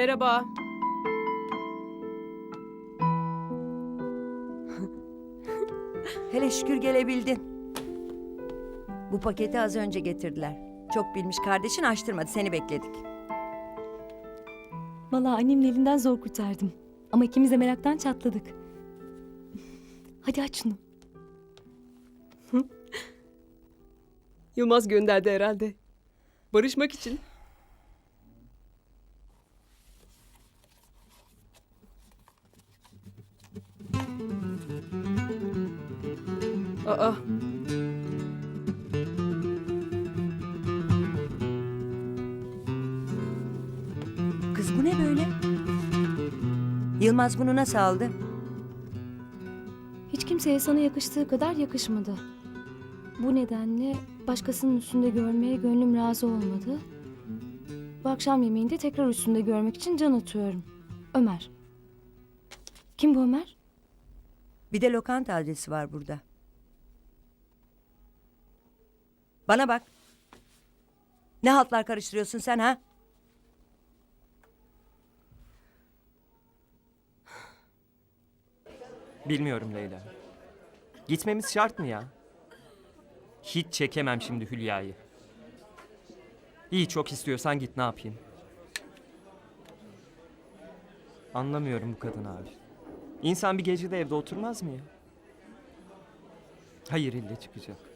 Merhaba. Hele şükür gelebildin. Bu paketi az önce getirdiler. Çok bilmiş kardeşin açtırmadı seni bekledik. Vallahi annemin elinden zor kurtardım. Ama ikimiz de meraktan çatladık. Hadi aç şunu. Yılmaz gönderdi herhalde. Barışmak için. Aa, Kız bu ne böyle? Yılmaz bunu nasıl aldı? Hiç kimseye sana yakıştığı kadar yakışmadı. Bu nedenle başkasının üstünde görmeye gönlüm razı olmadı. Bu akşam yemeğinde tekrar üstünde görmek için can atıyorum. Ömer. Kim bu Ömer? Bir de lokanta adresi var burada. Bana bak. Ne haltlar karıştırıyorsun sen ha? Bilmiyorum Leyla. Gitmemiz şart mı ya? Hiç çekemem şimdi Hülya'yı. İyi çok istiyorsan git ne yapayım? Anlamıyorum bu kadın abi. İnsan bir gecede evde oturmaz mı ya? Hayır ille çıkacak.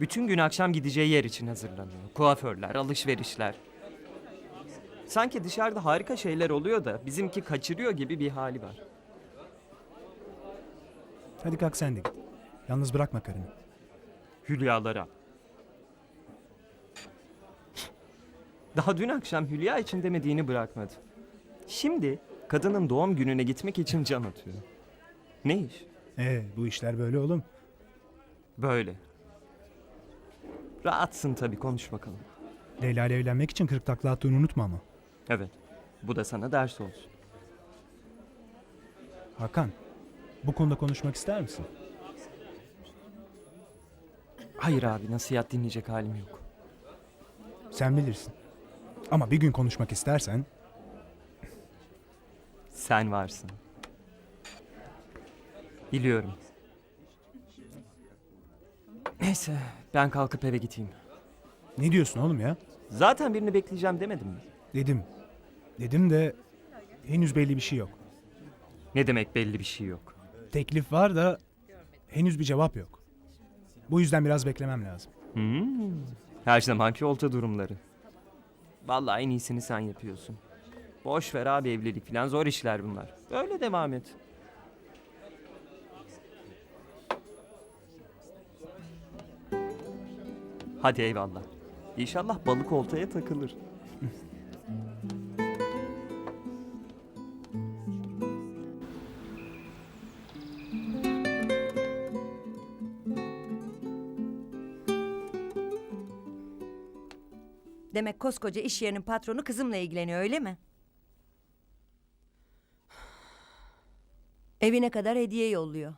Bütün gün akşam gideceği yer için hazırlanıyor. Kuaförler, alışverişler. Sanki dışarıda harika şeyler oluyor da bizimki kaçırıyor gibi bir hali var. Hadi kalk sen de git. Yalnız bırakma karını. Hülyalara. Daha dün akşam Hülya için demediğini bırakmadı. Şimdi kadının doğum gününe gitmek için can atıyor. Ne iş? Ee, bu işler böyle oğlum. Böyle. Rahatsın tabii konuş bakalım. Leyla ile evlenmek için kırk takla attığını unutma ama. Evet. Bu da sana ders olsun. Hakan, bu konuda konuşmak ister misin? Hayır abi nasihat dinleyecek halim yok. Sen bilirsin. Ama bir gün konuşmak istersen Sen varsın. Biliyorum. Neyse ben kalkıp eve gideyim. ne diyorsun oğlum ya? Zaten birini bekleyeceğim demedim mi? Dedim. Dedim de henüz belli bir şey yok. Ne demek belli bir şey yok. Teklif var da henüz bir cevap yok. Bu yüzden biraz beklemem lazım. Hmm, Her zamanki olta durumları. Vallahi en iyisini sen yapıyorsun. Boş ver abi evlilik falan zor işler bunlar. Böyle devam et. Hadi eyvallah. İnşallah balık oltaya takılır. Demek koskoca iş yerinin patronu kızımla ilgileniyor öyle mi? Evine kadar hediye yolluyor.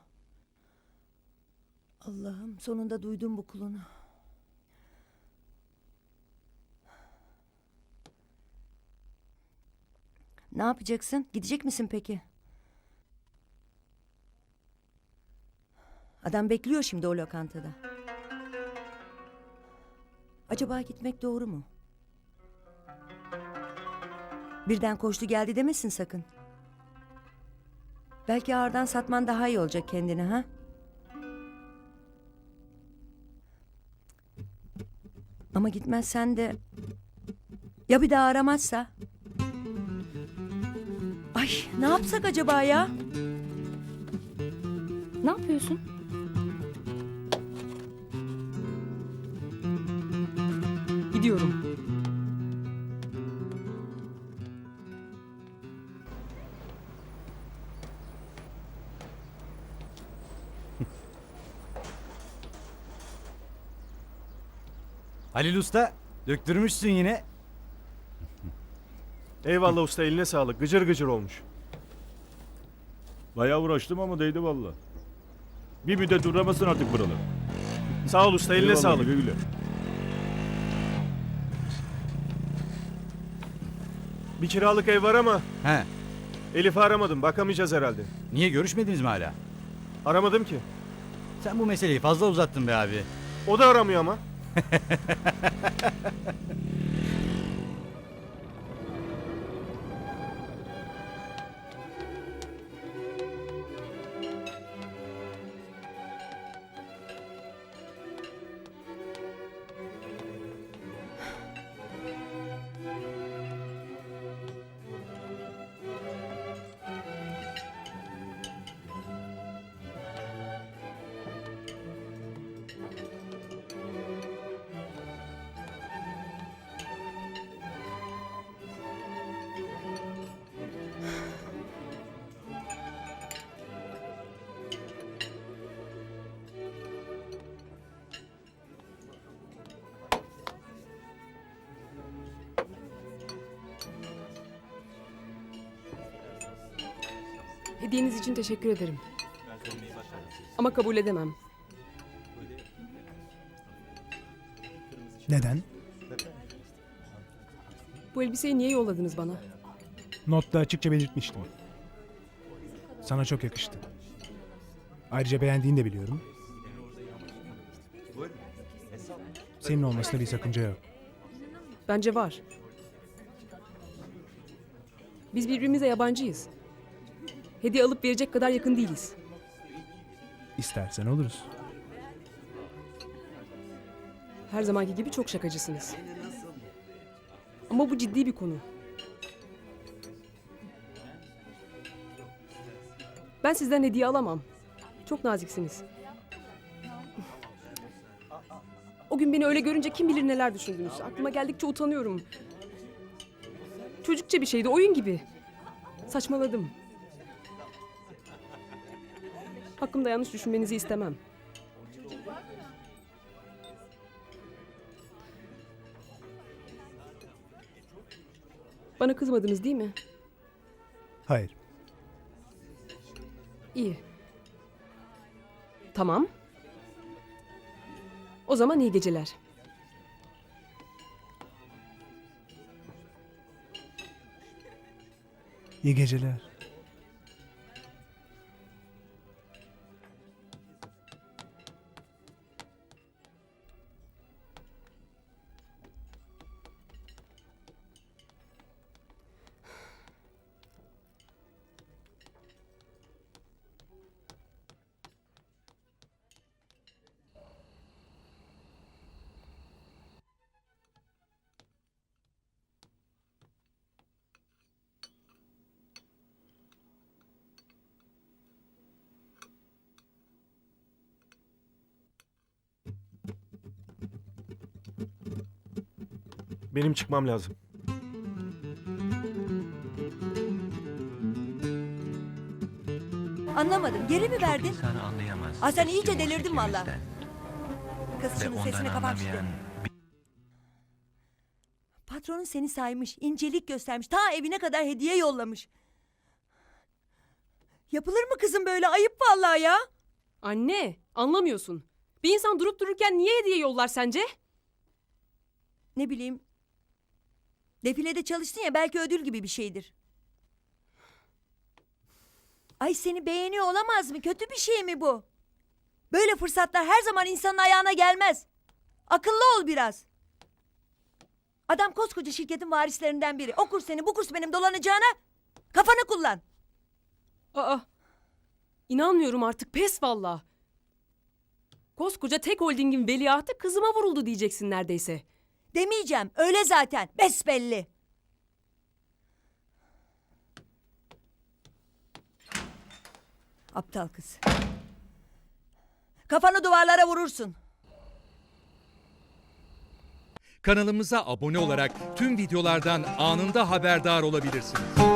Allah'ım sonunda duydum bu kulunu. Ne yapacaksın? Gidecek misin peki? Adam bekliyor şimdi o lokantada. Acaba gitmek doğru mu? Birden koştu geldi demesin sakın. Belki ağırdan satman daha iyi olacak kendine ha? Ama gitmezsen de... Ya bir daha aramazsa? Ay ne yapsak acaba ya? Ne yapıyorsun? gidiyorum. Halil Usta döktürmüşsün yine. Eyvallah usta eline sağlık. Gıcır gıcır olmuş. Bayağı uğraştım ama değdi valla. Bir müddet uğramasın artık buralar. Sağ ol usta eline Eyvallah, sağlık. güle güle. Bir kiralık ev var ama He. Elif'i aramadım. Bakamayacağız herhalde. Niye görüşmediniz mi hala? Aramadım ki. Sen bu meseleyi fazla uzattın be abi. O da aramıyor ama. Hediyeniz için teşekkür ederim. Ama kabul edemem. Neden? Bu elbiseyi niye yolladınız bana? Notta açıkça belirtmiştim. Sana çok yakıştı. Ayrıca beğendiğini de biliyorum. Senin olmasında bir sakınca yok. Bence var. Biz birbirimize yabancıyız. Hediye alıp verecek kadar yakın değiliz. İstersen oluruz. Her zamanki gibi çok şakacısınız. Ama bu ciddi bir konu. Ben sizden hediye alamam. Çok naziksiniz. O gün beni öyle görünce kim bilir neler düşündünüz. Aklıma geldikçe utanıyorum. Çocukça bir şeydi, oyun gibi. Saçmaladım. Hakkımda yanlış düşünmenizi istemem. Bana kızmadınız değil mi? Hayır. İyi. Tamam. O zaman iyi geceler. İyi geceler. Benim çıkmam lazım. Anlamadım. Geri mi verdin? Sen anlayamaz. Aa, sen iyice Eski delirdin valla. musikimizden Kız Ve şunun ondan sesini kapat işte. anlamayan Patronun seni saymış, incelik göstermiş, ta evine kadar hediye yollamış. Yapılır mı kızım böyle? Ayıp vallahi ya. Anne, anlamıyorsun. Bir insan durup dururken niye hediye yollar sence? Ne bileyim. Defilede çalıştın ya belki ödül gibi bir şeydir. Ay seni beğeniyor olamaz mı? Kötü bir şey mi bu? Böyle fırsatlar her zaman insanın ayağına gelmez. Akıllı ol biraz. Adam koskoca şirketin varislerinden biri. O kurs senin bu kurs benim dolanacağına kafanı kullan. Aa, inanmıyorum artık pes valla. Koskoca tek holdingin veliahtı kızıma vuruldu diyeceksin neredeyse. Demeyeceğim öyle zaten besbelli. Aptal kız. Kafanı duvarlara vurursun. Kanalımıza abone olarak tüm videolardan anında haberdar olabilirsiniz.